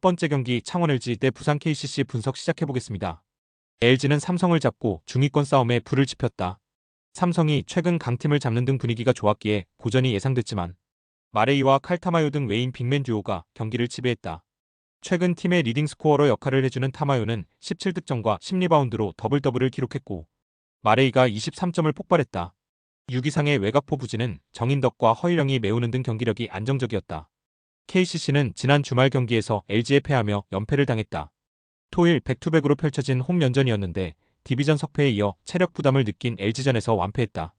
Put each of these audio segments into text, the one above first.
번째 경기 창원 LG 대 부산 KCC 분석 시작해보겠습니다. LG는 삼성을 잡고 중위권 싸움에 불을 지폈다. 삼성이 최근 강팀을 잡는 등 분위기가 좋았기에 고전이 예상됐지만 마레이와 칼타마요 등 외인 빅맨 듀오가 경기를 지배했다. 최근 팀의 리딩 스코어러 역할을 해주는 타마요는 17득점과 10리바운드로 더블 더블을 기록했고 마레이가 23점을 폭발했다. 6 이상의 외곽포 부진은 정인덕과 허일영이 메우는 등 경기력이 안정적이었다. KCC는 지난 주말 경기에서 LG에 패하며 연패를 당했다. 토일 백투백으로 펼쳐진 홈 연전이었는데 디비전 석패에 이어 체력 부담을 느낀 LG전에서 완패했다.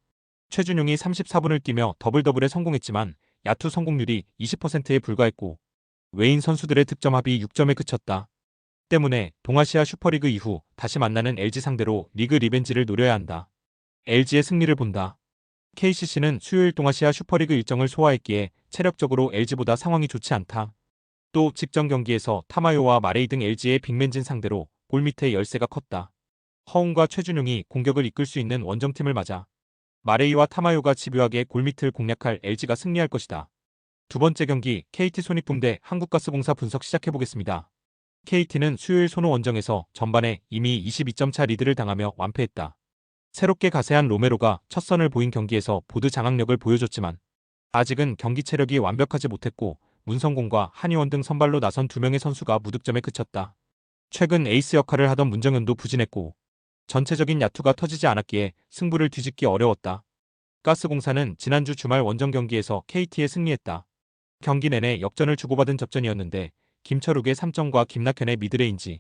최준용이 34분을 뛰며 더블 더블에 성공했지만 야투 성공률이 20%에 불과했고 외인 선수들의 득점 합이 6점에 그쳤다. 때문에 동아시아 슈퍼리그 이후 다시 만나는 LG 상대로 리그 리벤지를 노려야 한다. LG의 승리를 본다. KCC는 수요일 동아시아 슈퍼리그 일정을 소화했기에 체력적으로 LG보다 상황이 좋지 않다. 또 직전 경기에서 타마요와 마레이 등 LG의 빅맨진 상대로 골 밑에 열세가 컸다. 허웅과 최준용이 공격을 이끌 수 있는 원정팀을 맞아 마레이와 타마요가 집요하게 골 밑을 공략할 LG가 승리할 것이다. 두 번째 경기 KT 손익분 대 한국가스공사 분석 시작해보겠습니다. KT는 수요일 손호 원정에서 전반에 이미 22점 차 리드를 당하며 완패했다. 새롭게 가세한 로메로가 첫 선을 보인 경기에서 보드 장악력을 보여줬지만 아직은 경기 체력이 완벽하지 못했고 문성곤과 한의원 등 선발로 나선 두 명의 선수가 무득점에 그쳤다. 최근 에이스 역할을 하던 문정현도 부진했고 전체적인 야투가 터지지 않았기에 승부를 뒤집기 어려웠다. 가스공사는 지난주 주말 원정 경기에서 KT에 승리했다. 경기 내내 역전을 주고받은 접전이었는데 김철욱의 3점과 김낙현의 미드레인지,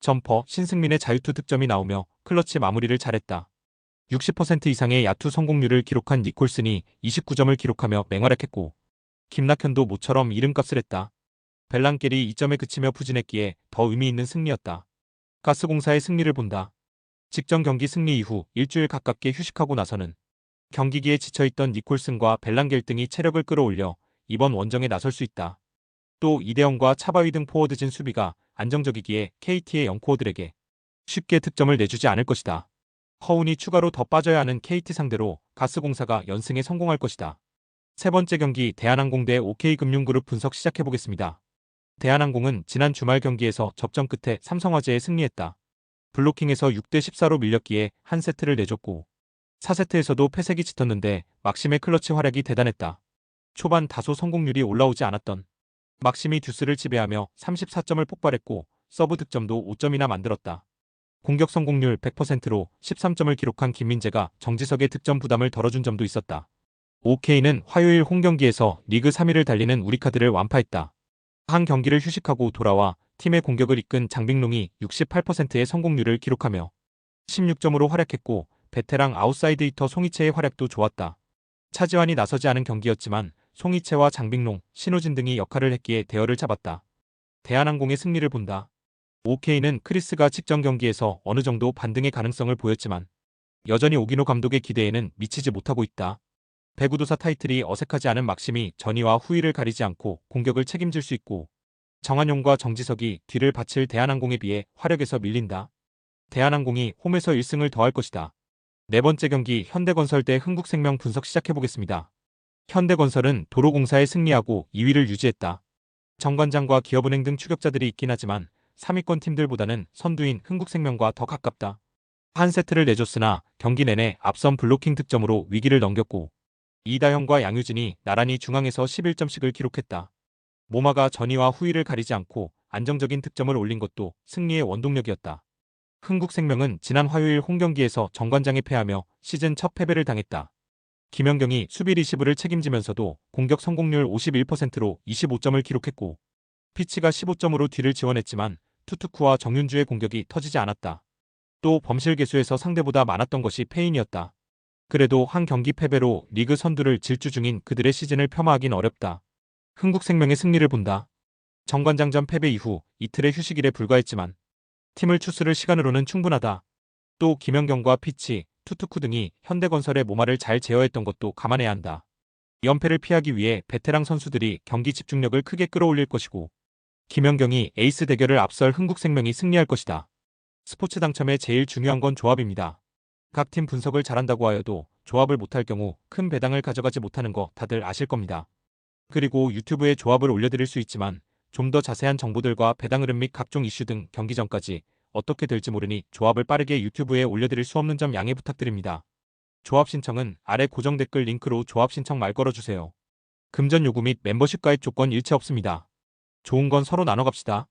점퍼, 신승민의 자유투 득점이 나오며 클러치 마무리를 잘했다. 60% 이상의 야투 성공률을 기록한 니콜슨이 29점을 기록하며 맹활약했고 김낙현도 모처럼 이름값을 했다. 벨랑겔이 2점에 그치며 부진했기에 더 의미 있는 승리였다. 가스공사의 승리를 본다. 직전 경기 승리 이후 일주일 가깝게 휴식하고 나서는 경기기에 지쳐있던 니콜슨과 벨랑겔 등이 체력을 끌어올려 이번 원정에 나설 수 있다. 또 이대영과 차바위 등 포워드진 수비가 안정적이기에 KT의 영코어들에게 쉽게 득점을 내주지 않을 것이다. 허운이 추가로 더 빠져야 하는 KT 상대로 가스공사가 연승에 성공할 것이다. 세 번째 경기 대한항공 대 OK금융그룹 분석 시작해보겠습니다. 대한항공은 지난 주말 경기에서 접전 끝에 삼성화재에 승리했다. 블로킹에서 6대 14로 밀렸기에 한 세트를 내줬고 4세트에서도 패색이 짙었는데 막심의 클러치 활약이 대단했다. 초반 다소 성공률이 올라오지 않았던 막심이 듀스를 지배하며 34점을 폭발했고 서브 득점도 5점이나 만들었다. 공격 성공률 100%로 13점을 기록한 김민재가 정지석의 득점 부담을 덜어준 점도 있었다. OK는 화요일 홈 경기에서 리그 3위를 달리는 우리카드를 완파했다. 한 경기를 휴식하고 돌아와 팀의 공격을 이끈 장빙롱이 68%의 성공률을 기록하며 16점으로 활약했고 베테랑 아웃사이드 히터 송이채의 활약도 좋았다. 차지환이 나서지 않은 경기였지만 송이채와 장빙롱, 신호진 등이 역할을 했기에 대열을 잡았다. 대한항공의 승리를 본다. OK는 크리스가 직전 경기에서 어느 정도 반등의 가능성을 보였지만 여전히 오기노 감독의 기대에는 미치지 못하고 있다. 배구도사 타이틀이 어색하지 않은 막심이 전위와 후위를 가리지 않고 공격을 책임질 수 있고 정한용과 정지석이 뒤를 바칠 대한항공에 비해 화력에서 밀린다. 대한항공이 홈에서 1승을 더할 것이다. 네 번째 경기 현대건설 대 흥국생명 분석 시작해보겠습니다. 현대건설은 도로공사에 승리하고 2위를 유지했다. 정관장과 기업은행 등 추격자들이 있긴 하지만 3위권 팀들보다는 선두인 흥국생명과 더 가깝다. 한 세트를 내줬으나 경기 내내 앞선 블로킹 득점으로 위기를 넘겼고 이다영과 양유진이 나란히 중앙에서 11점씩을 기록했다. 모마가 전위와 후위를 가리지 않고 안정적인 득점을 올린 것도 승리의 원동력이었다. 흥국생명은 지난 화요일 홈경기에서 정관장에 패하며 시즌 첫 패배를 당했다. 김연경이 수비 리시브를 책임지면서도 공격 성공률 51%로 25점을 기록했고 피치가 15점으로 뒤를 지원했지만 투투쿠와 정윤주의 공격이 터지지 않았다. 또 범실 개수에서 상대보다 많았던 것이 페인이었다. 그래도 한 경기 패배로 리그 선두를 질주 중인 그들의 시즌을 폄하하긴 어렵다. 흥국생명의 승리를 본다. 정관장전 패배 이후 이틀의 휴식일에 불과했지만 팀을 추스를 시간으로는 충분하다. 또 김연경과 피치, 투투쿠 등이 현대건설의 모마를 잘 제어했던 것도 감안해야 한다. 연패를 피하기 위해 베테랑 선수들이 경기 집중력을 크게 끌어올릴 것이고 김연경이 에이스 대결을 앞설 흥국생명이 승리할 것이다. 스포츠 당첨의 제일 중요한 건 조합입니다. 각 팀 분석을 잘한다고 하여도 조합을 못할 경우 큰 배당을 가져가지 못하는 거 다들 아실 겁니다. 그리고 유튜브에 조합을 올려드릴 수 있지만 좀 더 자세한 정보들과 배당 흐름 및 각종 이슈 등 경기 전까지 어떻게 될지 모르니 조합을 빠르게 유튜브에 올려드릴 수 없는 점 양해 부탁드립니다. 조합 신청은 아래 고정 댓글 링크로 조합 신청 말 걸어주세요. 금전 요구 및 멤버십 가입 조건 일체 없습니다. 좋은 건 서로 나눠갑시다.